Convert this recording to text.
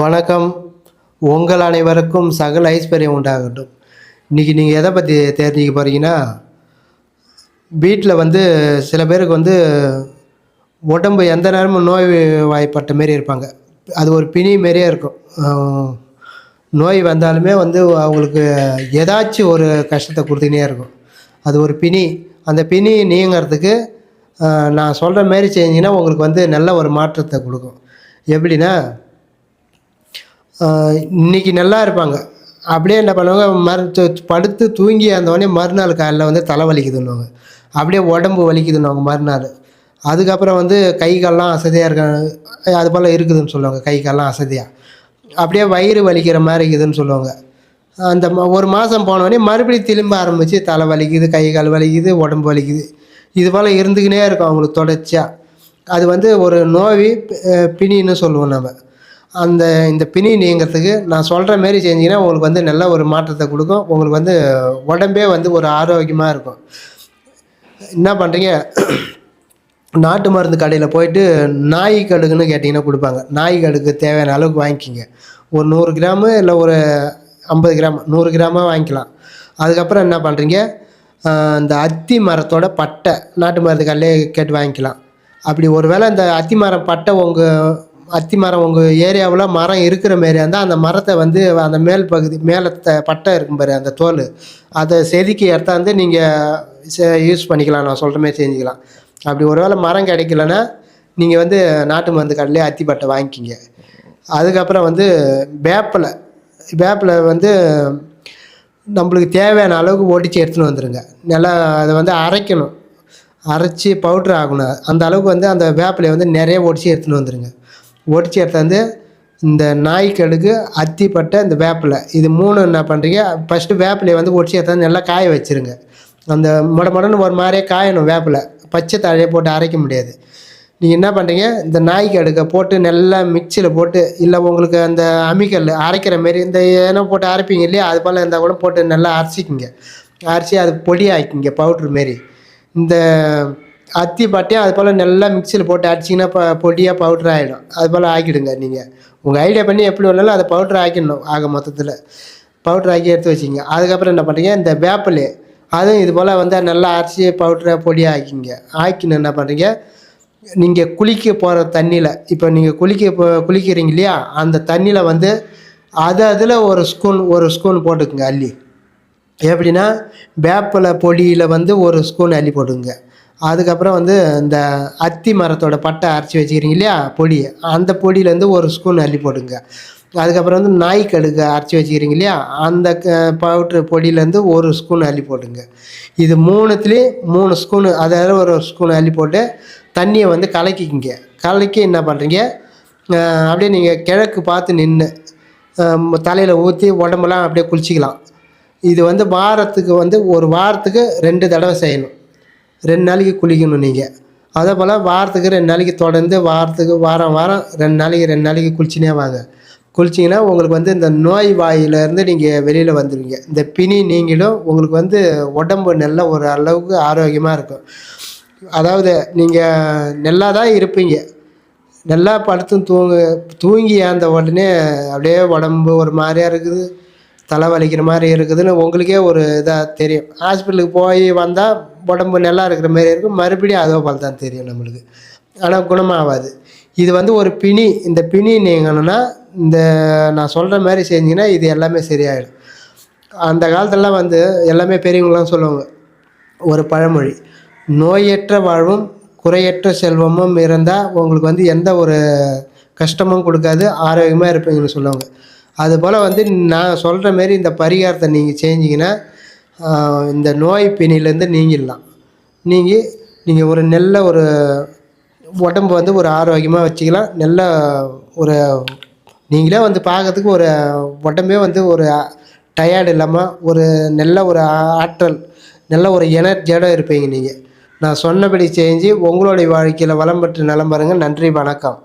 வணக்கம். உங்கள் அனைவருக்கும் சகல ஐஸ்வர்யம் உண்டாகட்டும். இன்றைக்கி நீங்கள் எதை பற்றி தெரிஞ்சுக்க போகிறீங்கன்னா வீட்டில் வந்து சில பேருக்கு வந்து உடம்பு எந்த நேரமும் நோய் வாய்ப்பட்ட மாரி இருப்பாங்க. அது ஒரு பிணி மாரியே இருக்கும். நோய் வந்தாலுமே வந்து அவங்களுக்கு ஏதாச்சும் ஒரு கஷ்டத்தை கொடுத்துக்கினே இருக்கும். அது ஒரு பிணி. அந்த பிணி நீங்கிறதுக்கு நான் சொல்கிற மாரி செஞ்சிங்கன்னா உங்களுக்கு வந்து நல்ல ஒரு மாற்றத்தை கொடுக்கும். எப்படின்னா இன்றைக்கி இன்னைக்கு நல்லா இருப்பாங்க. அப்படியே என்ன பண்ணுவாங்க மறு படுத்து தூங்கி வந்தவொடனே மறுநாள் காலையில் வந்து தலை வலிக்குதுன்னுவாங்க. அப்படியே உடம்பு வலிக்குதுன்னுவாங்க மறுநாள். அதுக்கப்புறம் வந்து கை கால்லாம் அசதியாக இருக்க அது போல் இருக்குதுன்னு சொல்லுவாங்க கை கால்லாம் அசதியாக அப்படியே வயிறு வலிக்கிற மாதிரி இருக்குதுன்னு சொல்லுவாங்க. அந்த ஒரு மாதம் போனவொடனே மறுபடியும் திரும்ப ஆரம்பித்து தலை வலிக்குது கை கால் வலிக்குது உடம்பு வலிக்குது. இது போல் இருந்துக்கினே இருக்கும் அவங்களுக்கு தொடர்ச்சியாக அது வந்து ஒரு நோய் பிணின்னு சொல்லுவோம் நம்ம. அந்த இந்த பிணி நீங்கிறதுக்கு நான் சொல்கிற மாரி செஞ்சிங்கன்னா உங்களுக்கு வந்து நல்ல ஒரு மாற்றத்தை கொடுக்கும். உங்களுக்கு வந்து உடம்பே வந்து ஒரு ஆரோக்கியமாக இருக்கும். என்ன பண்ணுறீங்க நாட்டு மருந்து கடையில் போயிட்டு நாய் கடுகுன்னு கேட்டிங்கன்னா கொடுப்பாங்க. நாய் கடுகு தேவையான அளவுக்கு வாங்கிக்கிங்க. ஒரு நூறு கிராமு இல்லை ஒரு ஐம்பது கிராம் நூறு கிராமாக வாங்கிக்கலாம். அதுக்கப்புறம் என்ன பண்ணுறீங்க இந்த அத்தி மரத்தோட பட்டை நாட்டு மருந்து கடையிலே கேட்டு வாங்கிக்கலாம். அப்படி ஒருவேளை இந்த அத்தி மரம் பட்டை உங்கள் அத்தி மரம் உங்கள் ஏரியாவில் மரம் இருக்கிற மாரியா இருந்தால் அந்த மரத்தை வந்து அந்த மேல் பகுதி மேலே த- பட்டை இருக்கும் பாரு அந்த தோல். அதை செதுக்கி எடுத்தாந்து நீங்கள் யூஸ் பண்ணிக்கலாம். நான் சொல்கிற மாதிரி செஞ்சுக்கலாம். அப்படி ஒருவேளை மரம் கிடைக்கலன்னா நீங்கள் வந்து நாட்டு மருந்து கடையிலே அத்தி பட்டை வாங்கிக்கிங்க. அதுக்கப்புறம் வந்து வேப்பிலை. வேப்பிலை வந்து நம்மளுக்கு தேவையான அளவுக்கு ஒடிச்சு எடுத்துன்னு வந்துடுங்க நல்லா அதை வந்து அரைக்கணும். அரைச்சி பவுட்ரு ஆகணும். அந்த அளவுக்கு வந்து அந்த வேப்பிலையை வந்து நிறைய ஒடிச்சு எடுத்துன்னு வந்துடுங்க ஒடிச்சு எடுத்தாந்து இந்த நாய் கடுகு அத்திப்பட்டை இந்த வேப்பிலை. இது மூணு என்ன பண்ணுறீங்க ஃபஸ்ட்டு வேப்பிலையை வந்து ஒடிச்சு எடுத்தாந்து நல்லா காய வச்சுருங்க. அந்த மொட முடன்னு ஒரு மாதிரியே காயணும் வேப்பிலை. பச்சை தழையை போட்டு அரைக்க முடியாது. நீங்கள் என்ன பண்ணுறீங்க இந்த நாய் கடுகை போட்டு நல்லா மிக்சியில் போட்டு இல்லை உங்களுக்கு அந்த அம்மிக்கல் அரைக்கிற மாரி இந்த ஏன்னா போட்டு அரைப்பீங்க இல்லையா? அது போல் இருந்தால் கூட போட்டு நல்லா அரைச்சிக்கிங்க அரைச்சி அது பொடி ஆக்கிங்க பவுட்ரு மாரி. இந்த அத்தி பட்டையும் அது போல் நல்லா மிக்சியில் போட்டு அடிச்சிங்கன்னா இப்போ பொடியாக பவுட்ரு ஆகிடும் அது போல் ஆக்கிடுங்க நீங்கள் உங்கள் ஐடியா பண்ணி எப்படி வேணாலும் அதை பவுட்ரு ஆக்கிடணும் ஆக மொத்தத்தில். பவுட்ரு ஆக்கி எடுத்து வச்சிங்க. அதுக்கப்புறம் என்ன பண்ணுறீங்க இந்த வேப்பிலை அதுவும் இது போல் வந்து நல்லா அரைச்சி பவுட்ரை பொடியாக ஆக்கிங்க. ஆக்கின்னு என்ன பண்ணுறீங்க நீங்கள் குளிக்க போகிற தண்ணியில் இப்போ நீங்கள் குளிக்க போ குளிக்கிறீங்க இல்லையா அந்த தண்ணியில் வந்து அது அதில் ஒரு ஸ்பூன் ஒரு ஸ்பூன் போட்டுக்குங்க அள்ளி. எப்படின்னா வேப்பிலை பொடியில் வந்து ஒரு ஸ்பூன் அள்ளி போட்டுக்குங்க. அதுக்கப்புறம் வந்து இந்த அத்தி மரத்தோட பட்டை அரைச்சி வச்சுக்கிறீங்க இல்லையா? பொடி அந்த பொடியிலேருந்து ஒரு ஸ்பூன் அள்ளி போடுங்க. அதுக்கப்புறம் வந்து நாய் கடுகு அரைச்சி வச்சுக்கிறீங்க இல்லையா? அந்த பவுட்ரு பொடியிலேருந்து ஒரு ஸ்பூன் அள்ளி போடுங்க. இது மூணுத்துலேயும் மூணு ஸ்பூனு அதாவது ஒரு ஸ்பூன் அள்ளி போட்டு தண்ணியை வந்து கலக்கிக்கிங்க. கலக்கி என்ன பண்ணுறீங்க? அப்படியே நீங்கள் கிழக்கு பார்த்து நின்று தலையில் ஊற்றி உடம்பெல்லாம் அப்படியே குளிச்சிக்கலாம். இது வந்து வாரத்துக்கு வந்து ஒரு வாரத்துக்கு ரெண்டு தடவை செய்யணும். ரெண்டு நாளைக்கு குளிக்கணும் நீங்கள் அதே போல் வாரத்துக்கு ரெண்டு நாளைக்கு தொடர்ந்து வாரத்துக்கு வாரம் வாரம் ரெண்டு நாளைக்கு ரெண்டு நாளைக்கு குளிச்சுனே வாங்க. குளிச்சிங்கன்னா உங்களுக்கு வந்து இந்த நோய் வாயிலேருந்து நீங்கள் வெளியில் வந்துடுவீங்க இந்த பிணி நீங்களும் உங்களுக்கு வந்து உடம்பு நல்ல ஒரு அளவுக்கு ஆரோக்கியமாக இருக்கும். அதாவது நீங்கள் நல்லா தான் இருப்பீங்க. நல்லா படுத்து தூங்கு தூங்கி அந்த உடனே அப்படியே உடம்பு ஒரு மாதிரியாக இருக்குது. தலை வலிக்கிற மாதிரி இருக்குதுன்னு உங்களுக்கே ஒரு இதாக தெரியும். ஹாஸ்பிட்டலுக்கு போய் வந்தால் உடம்பு நல்லா இருக்கிற மாதிரி இருக்கும். மறுபடியும் அதோ போல் தான் தெரியும் நம்மளுக்கு. ஆனால் குணமாகாது. இது வந்து ஒரு பிணி. இந்த பிணி நீங்கன்னா இந்த நான் சொல்கிற மாதிரி செஞ்சிங்கன்னா இது எல்லாமே சரியாயிடும். அந்த காலத்துலலாம் வந்து எல்லாமே பெரியவங்களாம் சொல்லுவாங்க ஒரு பழமொழி நோயற்ற வாழ்வும் குறையற்ற செல்வமும் இருந்தால் உங்களுக்கு வந்து எந்த ஒரு கஷ்டமும் கொடுக்காது ஆரோக்கியமாக இருப்பீங்கன்னு சொல்லுவாங்க. அதுபோல் வந்து நான் சொல்கிற மாரி இந்த பரிகாரத்தை நீங்கள் செஞ்சிங்கன்னா இந்த நோய் பிணிலேருந்து நீங்கிடலாம். நீங்கள் நீங்கள் ஒரு நல்ல ஒரு உடம்பு வந்து ஒரு ஆரோக்கியமாக வச்சுக்கலாம். நல்ல ஒரு நீங்களே வந்து பார்க்கறதுக்கு ஒரு உடம்பே வந்து ஒரு டயர்டு இல்லாமல் ஒரு நல்ல ஒரு ஆற்றல் நல்ல ஒரு எனர்ஜியோடு இருப்பீங்க நீங்கள் நான் சொன்னபடி செஞ்சு உங்களுடைய வாழ்க்கையில் வளம் பெற்று நலம் பாருங்கள் நன்றி வணக்கம்.